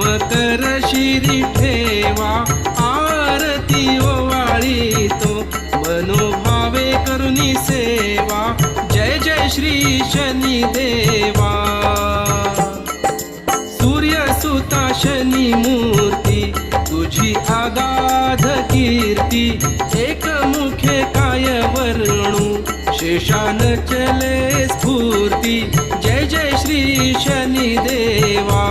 मकर शिरी ठेवा आरती ओवाळी तो मनोभावे करुणी सेवा जय जय श्री शनी देवा. सूर्य सुता शनी मूर्ती तुझी आगाध कीर्ती एक मुखे काय वर्णू शेषान चले स्फूर्ती जय जय श्री शनी देवा.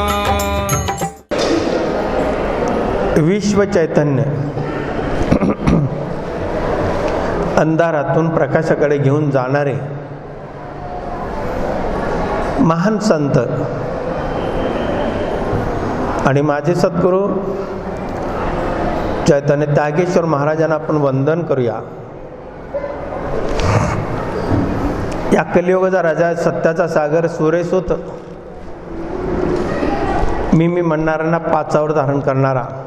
विश्व चैतन्य अंधारातून प्रकाशाकडे घेऊन जाणारे महान संत आणि माझे सद्गुरू चैतन्य त्यागेश्वर महाराजांना आपण वंदन करूया. या कलियुगाचा राजा सत्याचा सागर सुरेसुत. मी मी म्हणणाऱ्यांना पाचावर धारण करणारा.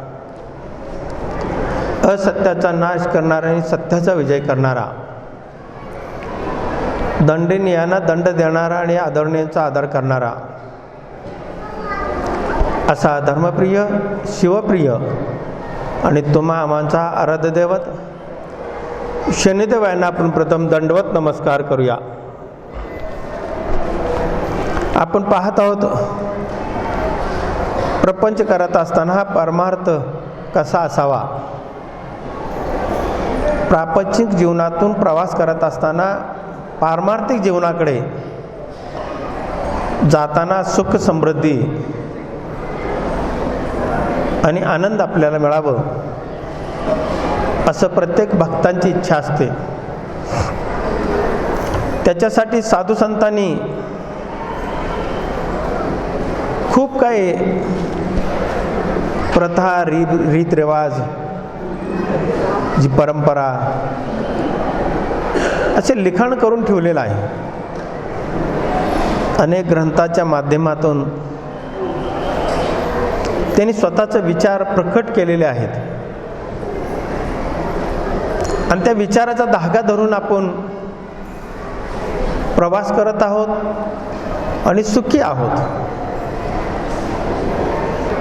असत्याचा नाश करणारा आणि सत्याचा विजय करणारा. दंडनीयांना दंड देणारा आणि आदरणीयांचा आदर करणारा. असा धर्मप्रिय शिवप्रिय आणि तुम्हा आमांचा आराध्य दैवत शनिदेव यांना आपण प्रथम दंडवत नमस्कार करूया. आपण पाहत आहोत प्रपंच करत असताना हा परमार्थ कसा असावा? प्रापंचिक जीवनातून प्रवास करत असताना पारमार्थिक जीवनाकडे जाताना सुख समृद्धी आणि आनंद आपल्याला मिळावं असं प्रत्येक भक्तांची इच्छा असते. त्याच्यासाठी साधू संतांनी खूप काही प्रथा रीत रीतरिवाज जी परंपरा असे लिखाण करून ठेवलेलं आहे. अनेक ग्रंथाच्या माध्यमातून त्यांनी स्वतःचे विचार प्रकट केलेले आहेत. आणि त्या विचाराचा धागा धरून आपण प्रवास करत आहोत आणि सुखी आहोत.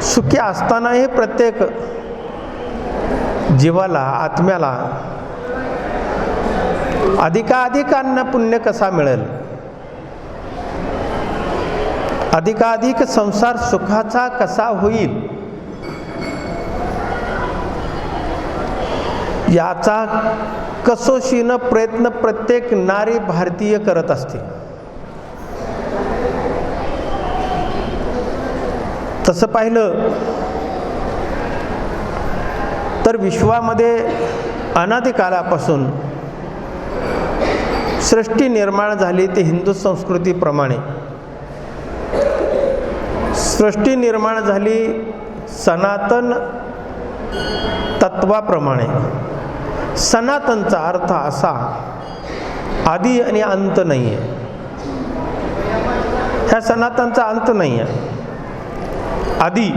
सुखी असतानाही प्रत्येक जीवाला आत्म्याला. अधिकाधिक अन्न पुण्य कसा मिळेल? अधिकाधिक संसार सुखाचा कसा होईल? याचा कसोशीनं प्रयत्न प्रत्येक नारी भारतीय करत असते. तसं पाहिलं तर विश्वामध्ये अनादिकालापासून सृष्टी निर्माण झाली ते हिंदू संस्कृतीप्रमाणे. सृष्टी निर्माण झाली सनातन तत्वाप्रमाणे. सनातनचा अर्थ असा आधी आणि अंत नाही आहे ह्या सनातनचा अंत नाही आहे आधी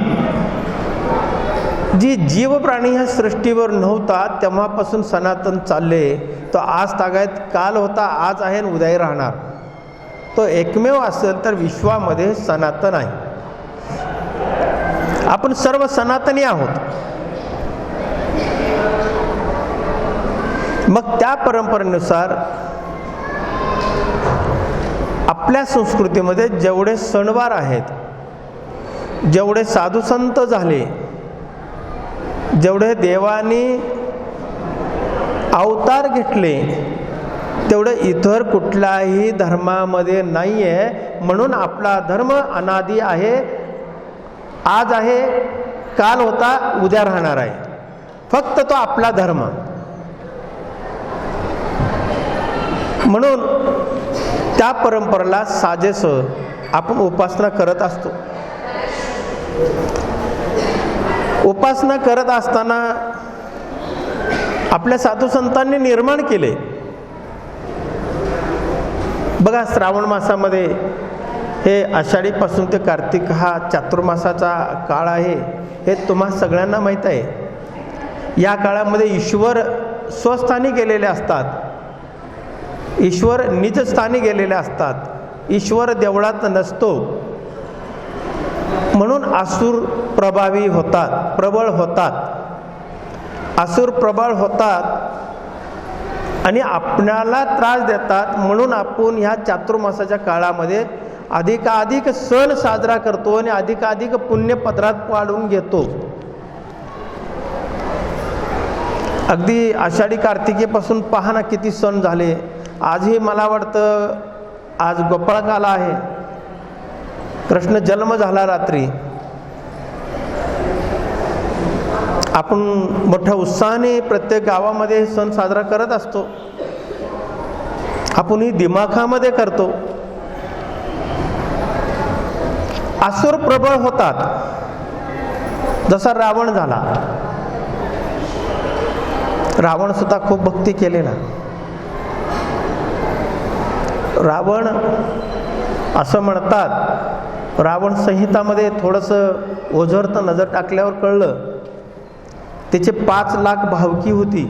जी जीव प्राणी ह्या सृष्टीवर नव्हता तेव्हापासून सनातन चालले तो आज तागायत काल होता आज आहे आणि उद्याही राहणार. तो एकमेव असेल तर विश्वामध्ये सनातन आहे. आपण सर्व सनातनी आहोत. मग त्या परंपरेनुसार आपल्या संस्कृतीमध्ये जेवढे सणवार आहेत जेवढे साधुसंत झाले जेवढे देवानी अवतार घेतले तेवढं इतर कुठल्याही धर्मामध्ये नाही आहे म्हणून आपला धर्म अनादी आहे. आज आहे काल होता उद्या राहणार आहे. फक्त तो आपला धर्म. म्हणून त्या परंपरेला साजेस आपण उपासना करत असतो. उपासना करत असताना आपल्या साधू संतांनी निर्माण केले. बघा श्रावण मासामध्ये हे आषाढीपासून ते कार्तिक हा चातुर्मासाचा काळ आहे हे तुम्हा सगळ्यांना माहीत आहे. या काळामध्ये ईश्वर स्वस्थानी गेलेले असतात. ईश्वर निजस्थानी गेलेले असतात. ईश्वर देवळात नसतो. म्हणून आसूर प्रभावी होतात प्रबळ होतात. आसूर प्रबळ होतात आणि आपणाला त्रास देतात म्हणून आपण ह्या चातुर्मासाच्या काळामध्ये अधिकाधिक सण साजरा करतो आणि अधिकाधिक पुण्यपत्रात पाडून घेतो. अगदी आषाढी कार्तिकेपासून पहा ना किती सण झाले. आजही मला वाटतं आज गोपाळकाला आहे. कृष्ण जन्म झाला रात्री. आपण मोठ्या उत्साहाने प्रत्येक गावामध्ये सण साजरा करत असतो. आपणही दिमाखामध्ये करतो. असुर प्रबळ होतात. जसा रावण झाला. रावण सुद्धा खूप भक्ती केलेला रावण असं म्हणतात रावण संहितामध्ये थोडंसं ओझरतं नजर टाकल्यावर कळलं. त्याचे पाच लाख भावकी होती.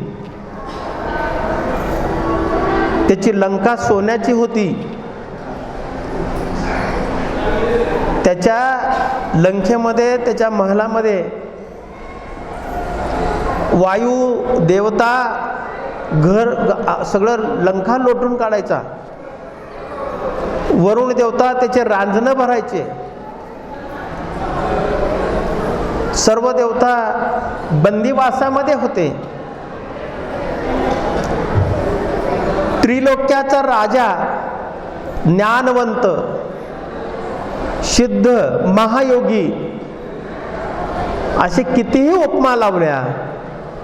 त्याची लंका सोन्याची होती. त्याच्या लंकेमध्ये त्याच्या महलामध्ये वायू देवता घर सगळं लंका लोटून काढायचा. वरुण देवता त्याचे रांजणं भरायचे. सर्व देवता बंदिवासामध्ये होते. त्रिलोक्याचा राजा ज्ञानवंत सिद्ध महायोगी असे कितीही उपमा लावल्या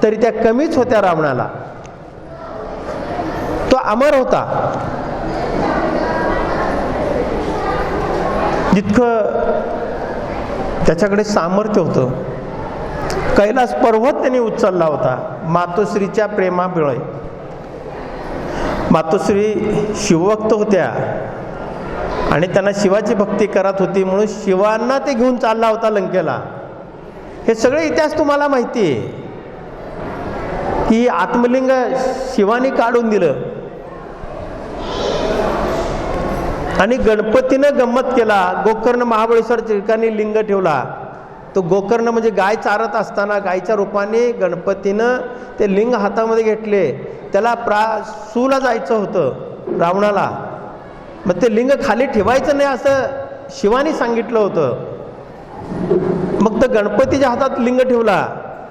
तरी त्या कमीच होत्या रावणाला. तो अमर होता. जितकं त्याच्याकडे सामर्थ्य होतं. कैलास पर्वत त्यांनी उचलला होता. मातोश्रीच्या प्रेमामुळे मातोश्री शिवभक्त होत्या. आणि त्यांना शिवाची भक्ती करत होती म्हणून शिवांना ते घेऊन चालला होता लंकेला. हे सगळे इतिहास तुम्हाला माहिती आहे. की आत्मलिंग शिवानी काढून दिलं. आणि गणपतीनं गंमत केला गोकर्ण महाबळेश्वर ठिकाणी लिंग ठेवला. तो गोकर्ण म्हणजे गाय चारत असताना गायच्या रूपाने गणपतीनं ते लिंग हातामध्ये घेतले. त्याला प्रा सूला जायचं होतं रावणाला. मग ते लिंग खाली ठेवायचं नाही असं शिवानी सांगितलं होतं. मग तर गणपतीच्या हातात लिंग ठेवला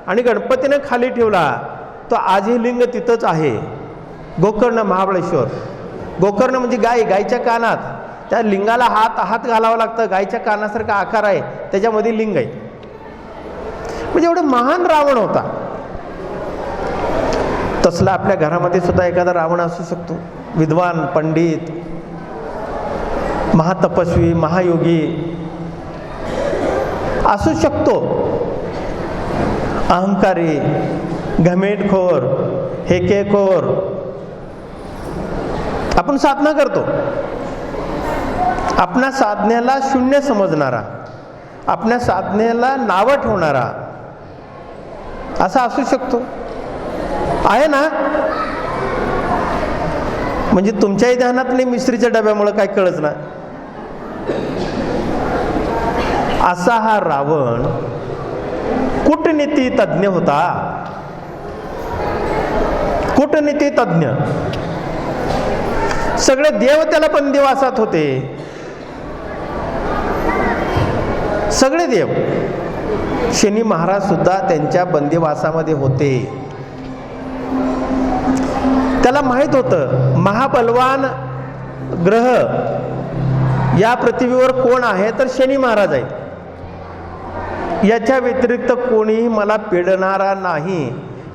आणि गणपतीनं खाली ठेवला. तो आजही लिंग तिथंच आहे. गोकर्ण महाबळेश्वर. गोकर्ण म्हणजे गाय गायच्या कानात. त्या लिंगाला हात हात घालावा लागतं. गायच्या कानासारखा आकार आहे. त्याच्यामध्ये लिंग आहे. म्हणजे एवढं महान रावण होता. तसला आपल्या घरामध्ये सुद्धा एखादा रावण असू शकतो. विद्वान पंडित महातपस्वी महायोगी असू शकतो. अहंकारी घमेटखोर हेकेखोर आपण साधना करतो. आपल्या साधनेला शून्य समजणारा. आपल्या साधनेला नावं ठेवणारा. असा असू शकतो. आहे ना? म्हणजे तुमच्याही ध्यानातले मिस्त्रीच्या डब्यामुळे काय कळच ना. असा हा रावण कूटनीती तज्ज्ञ होता. कूटनीती तज्ज्ञ सगळे देव त्याला पण देवासात होते. सगळे देव. शनी महाराज सुद्धा त्यांच्या बंदिवासामध्ये होते. त्याला माहीत होतं महाबलवान ग्रह या पृथ्वीवर कोण आहे? तर शनी महाराज आहेत. याच्या व्यतिरिक्त कोणीही मला पिडणारा नाही.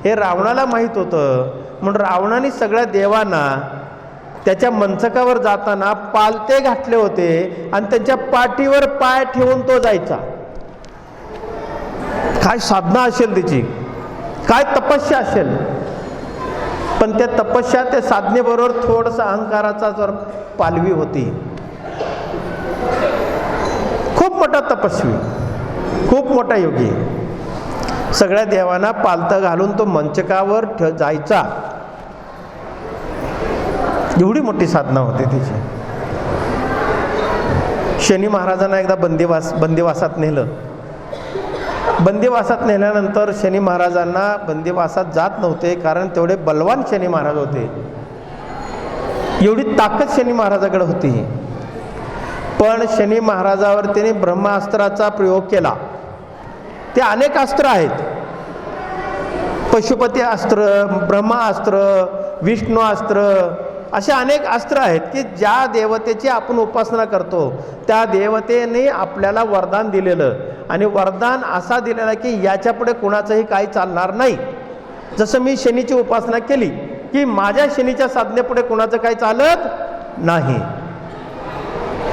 हे रावणाला माहीत होतं. म्हणून रावणाने सगळ्या देवांना त्याच्या मंचकावर जाताना पालते घातले होते आणि त्यांच्या पाठीवर पाय ठेवून तो जायचा. काय साधना असेल त्याची काय तपस्या असेल? पण त्या तपस्या त्या साधनेबरोबर थोडासा अहंकाराचा जर पालवी होती. खूप मोठा तपस्वी खूप मोठा योगी. सगळ्या देवांना पालतं घालून तो मंचकावर ठ जायचा. एवढी मोठी साधना होती तिची. शनी महाराजांना एकदा बंदिवास बंदिवासात नेलं. बंदिवासात नेल्यानंतर शनी महाराजांना बंदिवासात जात नव्हते कारण तेवढे बलवान शनी महाराज होते. एवढी ताकद शनी महाराजाकडे होती. पण शनी महाराजावर त्याने ब्रह्मास्त्राचा प्रयोग केला. ते अनेक अस्त्र आहेत. पशुपती अस्त्र ब्रह्मास्त्र विष्णू अस्त्र असे अनेक अस्त्र आहेत की ज्या देवतेची आपण उपासना करतो त्या देवतेने आपल्याला वरदान दिलेलं. आणि वरदान असा दिलेला की याच्यापुढे कुणाचंही काही चालणार नाही. जसं मी शनीची उपासना केली की माझ्या शनीच्या साधनेपुढे कुणाचं काही चालत नाही.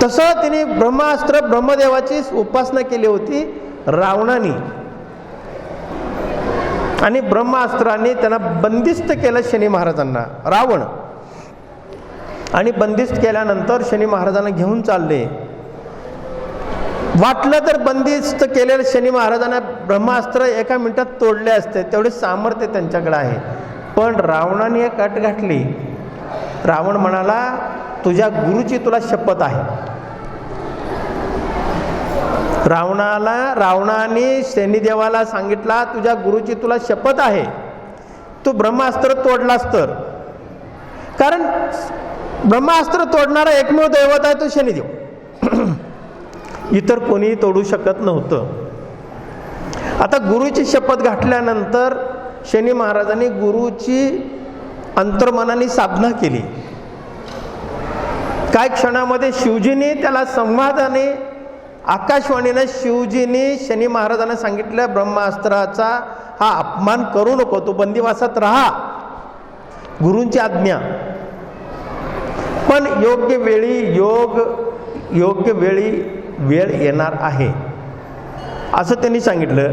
तसं तिने ब्रह्मास्त्र ब्रह्मदेवाची उपासना केली होती रावणाने. आणि ब्रह्मास्त्राने त्यांना बंदिस्त केलं शनी महाराजांना रावण. आणि बंदिस्त केल्यानंतर शनी महाराजांना घेऊन चालले. वाटलं तर बंदिस्त केलेलं शनी महाराजांना ब्रह्मास्त्र एका मिनिटात तोडले असते. तेवढे सामर्थ्य त्यांच्याकडे आहे. पण रावणाने एक अट घातली. रावण म्हणाला तुझ्या गुरुची तुला शपथ आहे. रावणाला रावणाने शनिदेवाला सांगितला तुझ्या गुरुची तुला शपथ आहे. तू ब्रह्मास्त्र तोडलास तर. कारण ब्रह्मास्त्र तोडणारा एकमेव दैवत आहे तो शनिदेव. इतर कोणीही तोडू शकत नव्हतं. आता गुरुची शपथ घातल्यानंतर शनी महाराजांनी गुरुची अंतर्मनाने साधना केली. काय क्षणामध्ये शिवजीने त्याला संवादाने आकाशवाणीने शिवजीने शनी महाराजांना सांगितलं ब्रह्मास्त्राचा हा अपमान करू नको तो बंदिवासात राहा. गुरूंची आज्ञा. पण योग्य वेळी योग योग्य वेळी वेळ येणार आहे. असं त्यांनी सांगितलं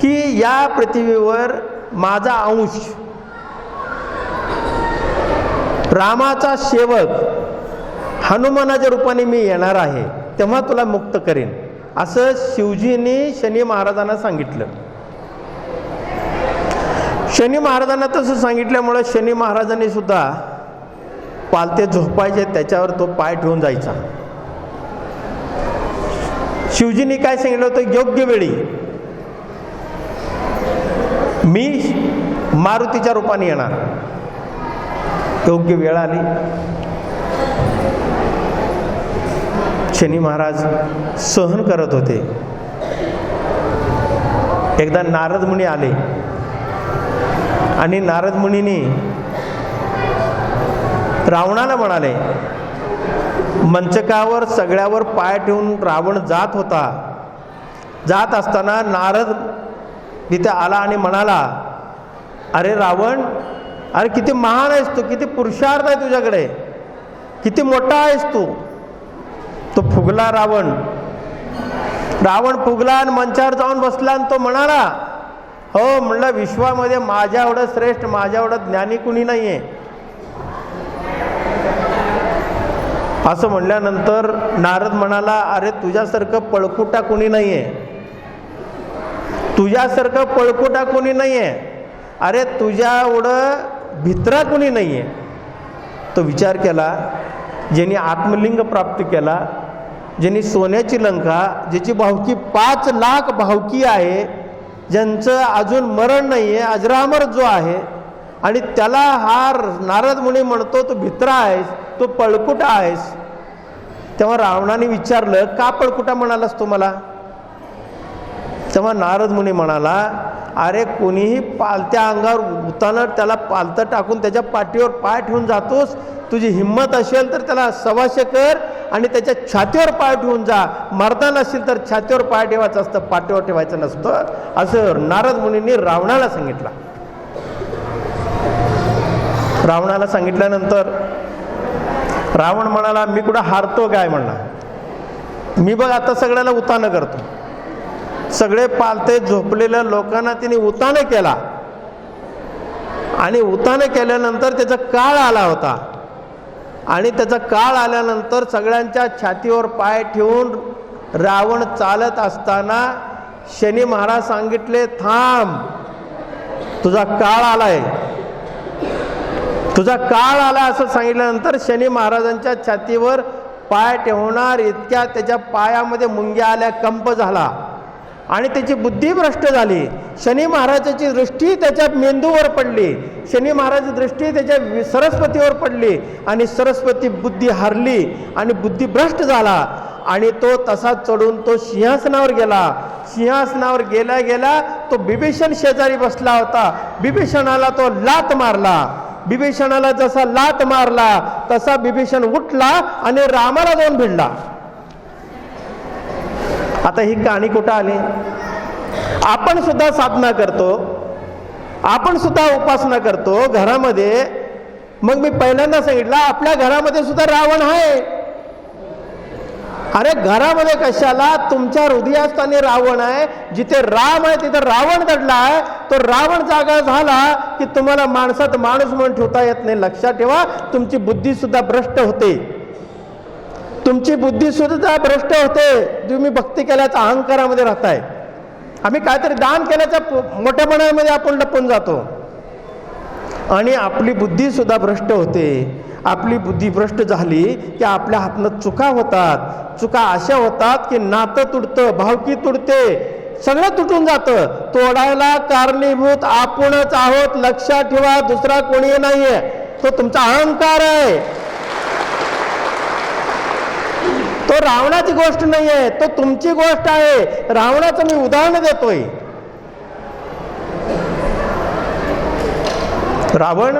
की या पृथ्वीवर माझा अंश रामाचा सेवक हनुमानाच्या रूपाने मी येणार आहे तेव्हा तुला मुक्त करेन. असं शिवजीने शनी महाराजांना सांगितलं. शनी महाराजांना तसं सांगितल्यामुळं शनी महाराजांनी सुद्धा पालते झोपायचे त्याच्यावर तो पाय ठेवून जायचा. शिवजींनी काय सांगितलं होतं? योग्य वेळी. मी मारुतीच्या रूपाने येणार. योग्य वेळ आली. शनी महाराज सहन करत होते. एकदा नारद मुनी आले. आणि नारद मुनीने रावणाला म्हणाले मंचकावर सगळ्यावर पाय ठेवून रावण जात होता. जात असताना नारद तिथे आला आणि म्हणाला अरे रावण अरे किती महान आहेस तू किती पुरुषार्थ आहे तुझ्याकडे किती मोठा आहेस तू. तो फुगला रावण. रावण फुगला आणि मंचावर जाऊन बसला आणि तो म्हणाला हो म्हणलं विश्वामध्ये माझ्या एवढं श्रेष्ठ माझ्या एवढं ज्ञानी कुणी नाही आहे असं म्हणल्यानंतर नारद म्हणाला अरे तुझ्यासारखं पळकुटा कोणी नाही आहे तुझ्यासारखं पळकुटा कोणी नाही आहे अरे तुझ्या एवढं भित्रा कोणी नाही आहे तो विचार केला ज्यांनी आत्मलिंग प्राप्त केला ज्यांनी सोन्याची लंका ज्याची भावकी पाच लाख भावकी आहे ज्यांचं अजून मरण नाही आहे अजरामर जो आहे आणि त्याला हा नारद मुनी म्हणतो तो भित्रा आहेस तो पळकुटा आहेस. तेव्हा रावणाने विचारलं का पळकुटा म्हणालास तू मला? तेव्हा नारद मुनी म्हणाला अरे कोणीही पालत्या अंगावर उतानं त्याला पालतं टाकून त्याच्या पाठीवर पाय ठेवून जातोस तुझी हिंमत असेल तर त्याला सवाशे कर आणि त्याच्या छातीवर पाय ठेवून जा. मर्दा नसेल तर छातीवर पाय ठेवायचं असतं पाठीवर ठेवायचं नसतं. असं नारद मुनींनी रावणाला सांगितलं. रावणाला सांगितल्यानंतर रावण म्हणाला मी कुठं हारतो काय? म्हणला. मी बघ आता सगळ्याला उतानं करतो. सगळे पालते झोपलेल्या लोकांना तिने उतानं केला. आणि उतानं केल्यानंतर त्याचा काळ आला होता. आणि त्याचा काळ आल्यानंतर सगळ्यांच्या छातीवर पाय ठेवून रावण चालत असताना शनी महाराज सांगितले थांब तुझा काळ आलाय. तुझा काळ आला असं सांगितल्यानंतर शनी महाराजांच्या छातीवर पाय ठेवणार इतक्या त्याच्या पायामध्ये मुंग्या आल्या कंप झाला. आणि त्याची बुद्धी भ्रष्ट झाली. शनी महाराजाची दृष्टी त्याच्या मेंदूवर पडली. शनी महाराजाची दृष्टी त्याच्या सरस्वतीवर पडली. आणि सरस्वती बुद्धी हरली आणि बुद्धी भ्रष्ट झाला. आणि तो तसा चढून तो सिंहासनावर गेला. सिंहासनावर गेला गेला तो बिभीषण शेजारी बसला होता. बिभीषणाला तो लात मारला. बिभीषणाला जसा लात मारला तसा बिभीषण उठला आणि रामाला जाऊन भिडला. आता ही कहाणी कुठं आली? आपण सुद्धा साधना करतो. आपण सुद्धा उपासना करतो घरामध्ये. मग मी पहिल्यांदा सांगितलं आपल्या घरामध्ये सुद्धा रावण आहे. अरे घरामध्ये कशाला? तुमच्या हृदयास्थानी रावण आहे. जिथे राम आहे तिथे रावण दडला आहे. तो रावण जागा झाला की तुम्हाला माणसात माणूस म्हणून ठेवता येत नाही. लक्षात ठेवा तुमची बुद्धी सुद्धा भ्रष्ट होते. तुमची बुद्धी सुद्धा भ्रष्ट होते. तुम्ही भक्ती केल्याच्या अहंकारामध्ये राहताय. आम्ही काहीतरी दान केल्याच्या मोठ्यापणामध्ये आपण लपून जातो. आणि आपली बुद्धी सुद्धा भ्रष्ट होते. आपली बुद्धी भ्रष्ट झाली की आपल्या हातनं चुका होतात. चुका अशा होतात की नातं तुटतं भावकी तुटते. सगळं तुटून जातं. तोडायला कारणीभूत आपणच आहोत. लक्षात ठेवा दुसरा कोणी नाहीये. तो तुमचा अहंकार आहे. तो रावणाची गोष्ट नाही आहे तो तुमची गोष्ट आहे. रावणाचं मी उदाहरण देतोय. रावण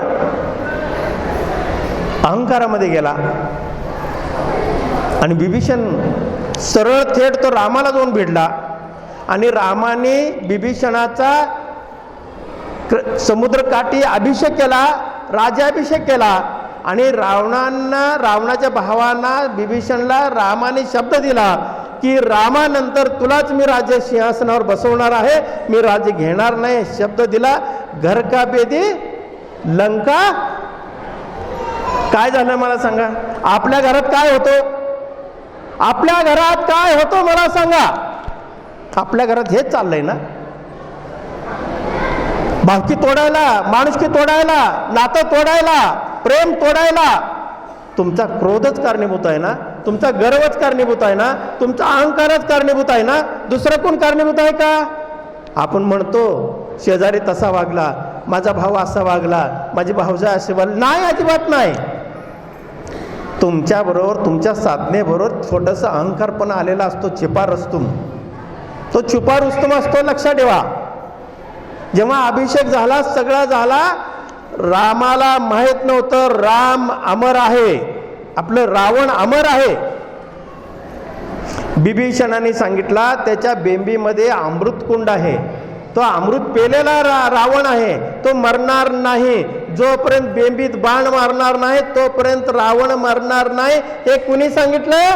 अहंकारामध्ये गेला. आणि बिभीषण सरळ थेट तो रामाला जाऊन भिडला आणि रामाने बिभीषणाचा समुद्रकाठी अभिषेक केला राजाभिषेक केला आणि रावणांना रावणाच्या भावांना बिभीषणला रामाने शब्द दिला की रामानंतर तुलाच मी राज्य सिंहासनावर बसवणार आहे मी राज्य घेणार नाही शब्द दिला. घर का बेदी लंका. काय झालं मला सांगा? आपल्या घरात काय होतो? आपल्या घरात काय होतो मला सांगा? आपल्या घरात हेच चाललंय ना? भावकी तोडायला माणुसकी तोडायला नातं तोडायला प्रेम तोडायला तुमचा क्रोधच कारणीभूत आहे ना? तुमचा गर्वच कारणीभूत आहे ना? तुमचा अहंकारच कारणीभूत आहे ना? दुसरं कोण कारणीभूत आहे का? आपण म्हणतो शेजारी तसा वागला माझा भाऊ असा वागला माझी भाऊजा असे वागला. नाही अजिबात नाही. तुमच्याबरोबर तुमच्या साधनेबरोबर छोटंसं अहंकार पण आलेला असतो चिपार असतो तो छुपा रुस्तम असतो लक्षात ठेवा. जेव्हा अभिषेक झाला सगळा झाला रामाला माहीत नव्हतं राम अमर आहे. आपलं रावण अमर आहे. बिभीषणाने सांगितला त्याच्या बेंबीमध्ये अमृतकुंड आहे. तो अमृत पेलेला रा रावण आहे. तो मरणार नाही. जोपर्यंत बेंबीत बाण मारणार नाही तोपर्यंत रावण मरणार नाही. हे कुणी सांगितलं?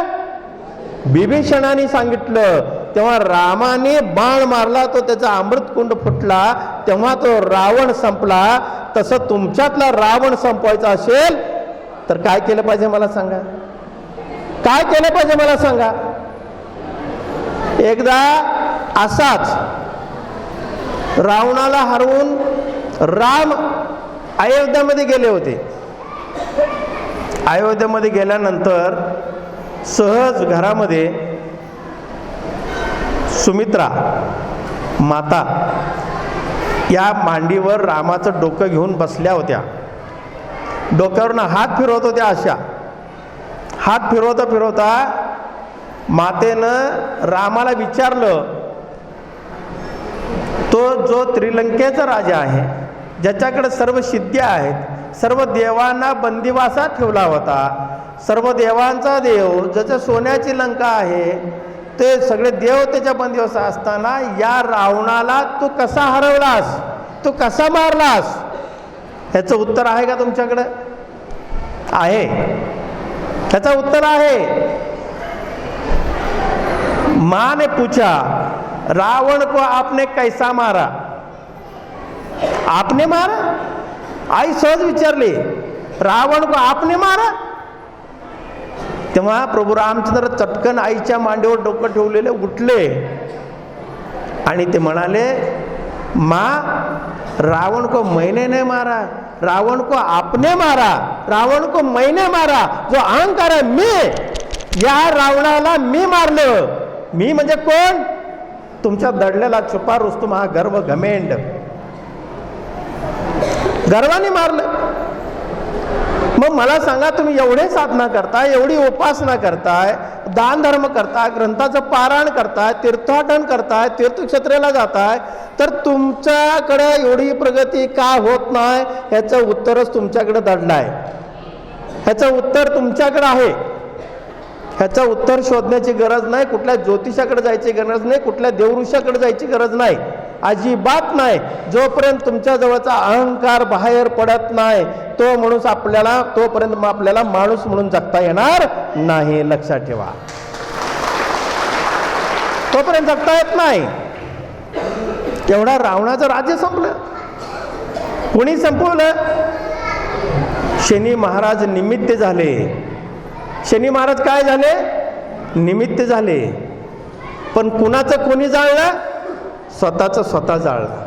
बिभीषणाने सांगितलं. तेव्हा रामाने बाण मारला तो त्याचा अमृतकुंड फुटला तेव्हा तो रावण संपला. तसं तुमच्यातला रावण संपवायचा असेल तर काय केलं पाहिजे मला सांगा? काय केलं पाहिजे मला सांगा? एकदा असाच रावणाला हरवून राम अयोध्यामध्ये गेले होते. अयोध्येमध्ये गेल्यानंतर सहज घरामध्ये सुमित्रा माता या मांडीवर रामाचं डोकं घेऊन बसल्या होत्या. डोक्यावरनं हात फिरवत होत्या अशा. हात फिरवता फिरवता मातेनं रामाला विचारलं तो जो त्रिलंकेचा राजा आहे ज्याच्याकडे सर्व सिद्ध्या आहेत सर्व देवांना बंदिवासात ठेवला होता सर्व देवांचा देव ज्याच्या सोन्याची लंका आहे ते सगळे देव त्याच्या बंदिवासात असताना या रावणाला तू कसा हरवलास? तू कसा मारलास? ह्याचं उत्तर आहे का तुमच्याकडं? आहे. ह्याचं उत्तर आहे. माँ ने पूछा रावण को आपने कैसा मारा? आपने मारा? आई सहज विचारली. रावण को आपने मारा? तेव्हा प्रभू रामचंद्र चटकन आईच्या मांडीवर डोकं ठेवलेले उठले. आणि ते म्हणाले मा रावण को मैने नाही मारा रावण को आपने मारा रावण को मैने मारा जो अहंकार आहे मी या रावणाला मी मारलं. मी म्हणजे कोण? तुमच्या दडलेला छुपा रुस्तुम हा गर्व घमेंड. गर्वाने मारलं. मग मला सांगा तुम्ही एवढे साधना करताय एवढी उपासना करताय दान धर्म करताय ग्रंथाचं पारायण करताय तीर्थाटन करताय तीर्थक्षेत्रेला जाताय तर तुमच्याकडे एवढी प्रगती का होत नाही? ह्याचं उत्तरच तुमच्याकडे दडलं आहे. ह्याचं उत्तर तुमच्याकडे आहे. ह्याचं उत्तर शोधण्याची गरज नाही कुठल्या ज्योतिषाकडे जायची गरज नाही कुठल्या देवऋषाकडे जायची गरज नाही. अजिबात नाही. जोपर्यंत तुमच्या जवळचा अहंकार बाहेर पडत नाही तो माणूस आपल्याला तोपर्यंत मग आपल्याला माणूस म्हणून जगता येणार नाही. लक्षात ठेवा. तोपर्यंत जगता येत नाही. एवढा रावणाचं राज्य संपलं. कोणी संपवलं? शनी महाराज निमित्त झाले. शनी महाराज काय झाले? निमित्त झाले. पण कुणाचं कोणी जाळलं? स्वतःचं स्वतः जाळलं.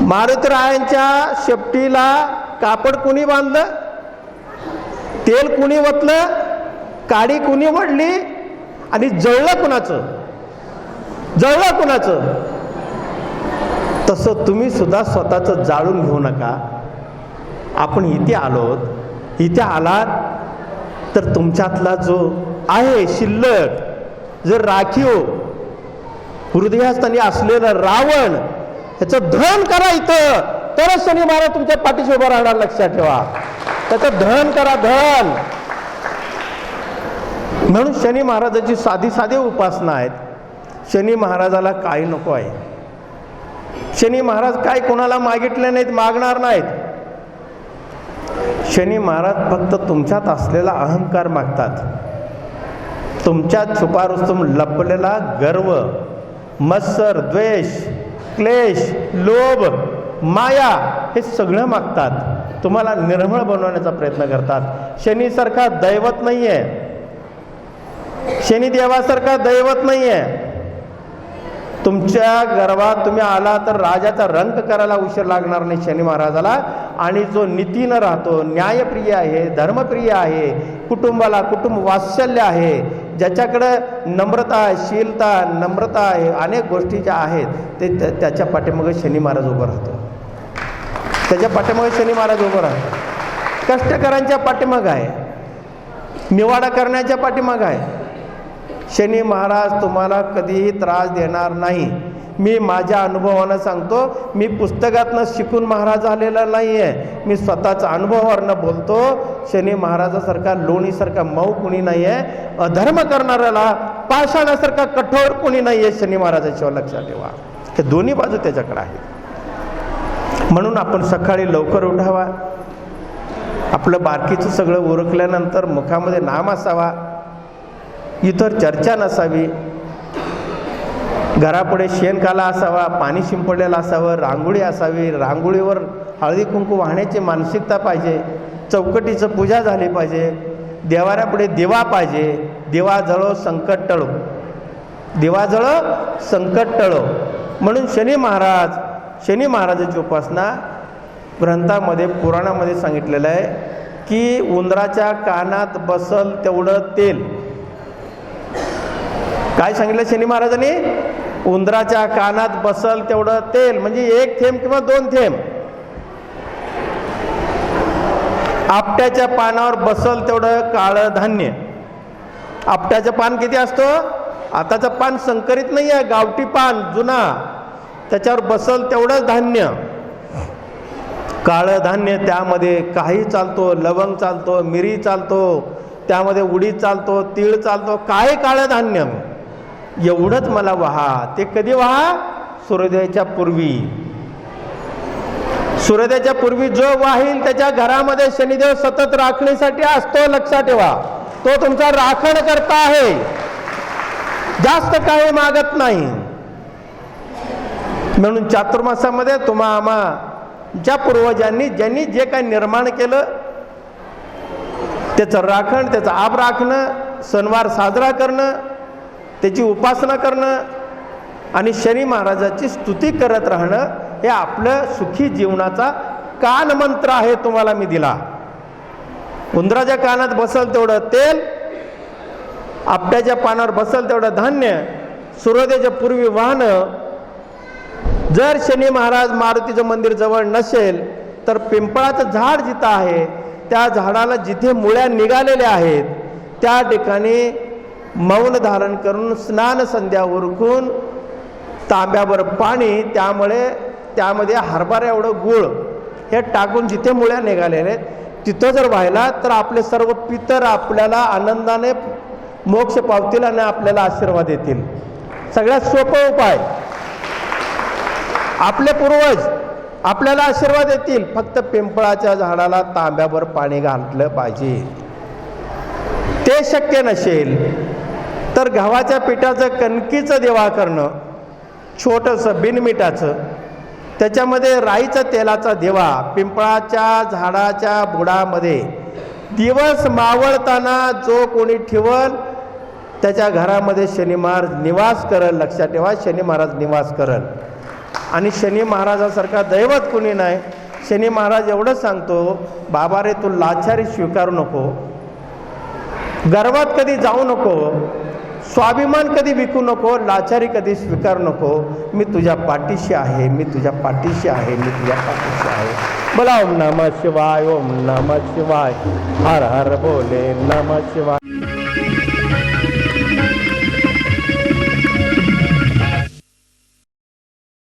मारुतरायांच्या शेपटीला कापड कुणी बांधलं? तेल कुणी वतलं काडी कुणी वडली आणि जळलं कुणाचं? जळलं कुणाचं? तसं तुम्ही सुद्धा स्वतःचं जाळून घेऊ नका. आपण इथे आलोत इथे आलात तर तुमच्यातला जो आहे शिल्लक जर राखीव हृदयास्थानी असलेलं रावण ह्याचं धन करा इथं. तरच शनी महाराज तुमच्या पाठीशी उभं राहणार लक्षात ठेवा. त्याचं धन करा धन. म्हणून शनी महाराजाची साधी साधी उपासना आहेत. शनी महाराजाला काही नको आहे? शनी महाराज काय कोणाला मागितले नाहीत मागणार नाहीत. शनी महाराज फक्त तुमच्यात असलेला अहंकार मागतात. तुमच्यात छुपारुस्तुम लपलेला गर्व. मत्सर द्वेष क्लेश लोभ माया हे सगळं मागतात. तुम्हाला निर्मळ बनवण्याचा प्रयत्न करतात. शनीसारखा दैवत नाही आहे शनीदेवासारखा दैवत नाही आहे तुमच्या गर्भात तुम्ही आला तर राजाचा रंग करायला उशीर लागणार नाही शनी महाराजाला. आणि जो नीतीनं राहतो न्यायप्रिय आहे धर्मप्रिय आहे कुटुंबाला कुटुंब वात्सल्य आहे ज्याच्याकडं नम्रता शीलता नम्रता आहे अनेक गोष्टी ज्या आहेत ते त्या- त्याच्या पाठीमागे शनी महाराज उभं राहतो. त्याच्या पाठीमागे शनी महाराज उभं राहतो. कष्टकरांच्या पाठीमाग आहे. निवाडा करण्याच्या पाठीमाग आहे. शनी महाराज तुम्हाला कधीही त्रास देणार नाही. मी माझ्या अनुभवानं सांगतो मी पुस्तकातनं शिकून महाराज आलेला नाही आहे मी स्वतःचा अनुभवावरनं बोलतो शनी महाराजासारखा लोणीसारखा मऊ कुणी नाही आहे अधर्म करणाऱ्याला पाषाणासारखा कठोर कुणी नाही आहे शनी महाराजाशिवाय लक्षात ठेवा. हे दोन्ही बाजू त्याच्याकडे आहेत. म्हणून आपण सकाळी लवकर उठावा. आपलं बारकीचं सगळं उरकल्यानंतर मुखामध्ये नाम असावा. इतर चर्चा नसावी. घरापुढे शेणकाला असावा पाणी शिंपडलेलं असावं रांगोळी असावी. रांगोळीवर हळदी कुंकू वाहण्याची मानसिकता पाहिजे. चौकटीचं पूजा झाली पाहिजे. देवाऱ्यापुढे दिवा पाहिजे. दिवा जळो संकट टळो. दिवा जळो संकट टळो. म्हणून शनी महाराज शनी महाराजाची उपासना ग्रंथामध्ये पुराणामध्ये सांगितलेलं आहे की उंदराच्या कानात बसल तेवढं तेल. काय सांगितलं शनी महाराजांनी? उंदराच्या कानात बसल तेवढं तेल म्हणजे एक थेंब किंवा दोन थेंब. आपट्याच्या पानावर बसल तेवढं काळं धान्य. आपट्याचं पान किती असतो? आताचं पान संकरित नाही आहे गावठी पान जुना. त्याच्यावर बसल तेवढंच धान्य. काळं धान्य त्यामध्ये काही चालतो लवंग चालतो मिरी चालतो त्यामध्ये उडीद चालतो तीळ चालतो काय काळं धान्य? एवढंच मला व्हा. ते कधी व्हा? सूर्योदयाच्या पूर्वी. सूर्योदयाच्या पूर्वी जो वाहील त्याच्या घरामध्ये शनिदेव सतत राखणीसाठी असतो लक्षात ठेवा. तो तुमचा राखण करता आहे. जास्त काही मागत नाही. म्हणून चातुर्मासामध्ये तुम्हा आम्हा ज्या पूर्वजांनी ज्यांनी जे काही निर्माण केलं त्याचं राखण त्याचं आप राखणं सणवार साजरा करणं त्याची उपासना करणं आणि शनी महाराजाची स्तुती करत राहणं हे आपलं सुखी जीवनाचा कानमंत्र आहे तुम्हाला मी दिला. उंदराच्या कानात बसल तेवढं तेल आपट्याच्या पानावर बसल तेवढं धान्य सूर्योदयाच्या पूर्वी वाहनं. जर शनी महाराज मारुतीचं मंदिर जवळ नसेल तर पिंपळाचं झाड जिथं आहे त्या झाडाला जिथे मुळ्या निघालेल्या आहेत त्या ठिकाणी मौन धारण करून स्नान संध्या उरकून तांब्यावर पाणी त्यामुळे त्यामध्ये हरभरा एवढं गुळ हे टाकून जिथे मुळ्या निघालेल्या आहेत तिथं जर व्हायला तर आपले सर्व पितर आपल्याला आनंदाने मोक्ष पावतील आणि आपल्याला आशीर्वाद देतील. सगळ्यात सोपा उपाय. आपले पूर्वज आपल्याला आशीर्वाद देतील. फक्त पिंपळाच्या झाडाला तांब्यावर पाणी घातलं पाहिजे. ते शक्य नसेल. तर गव्हाच्या पिठाचं कणकीचं देवा करणं छोटंसं बिनमिठाचं त्याच्यामध्ये राईचं तेलाचा दिवा पिंपळाच्या झाडाच्या बुडामध्ये दिवस मावळताना जो कोणी ठेवल त्याच्या घरामध्ये शनी महाराज निवास करल लक्षात ठेवा शनी महाराज निवास करल. आणि शनी महाराजासारखा दैवत कोणी नाही शनी महाराज एवढंच सांगतो बाबा रे तू लाचारी स्वीकारू नको. गर्वात कधी जाऊ नको. स्वाभिमान कधी विकू नको लाचारी कधी स्वीकारू नको. मी तुझ्या पाठीशी आहे मी तुझ्या पाठीशी आहे मी तुझ्या पाठीशी आहे. बोला ओम नम शिवाय ओम नम शिवाय. हर हर बोले नम शिवाय.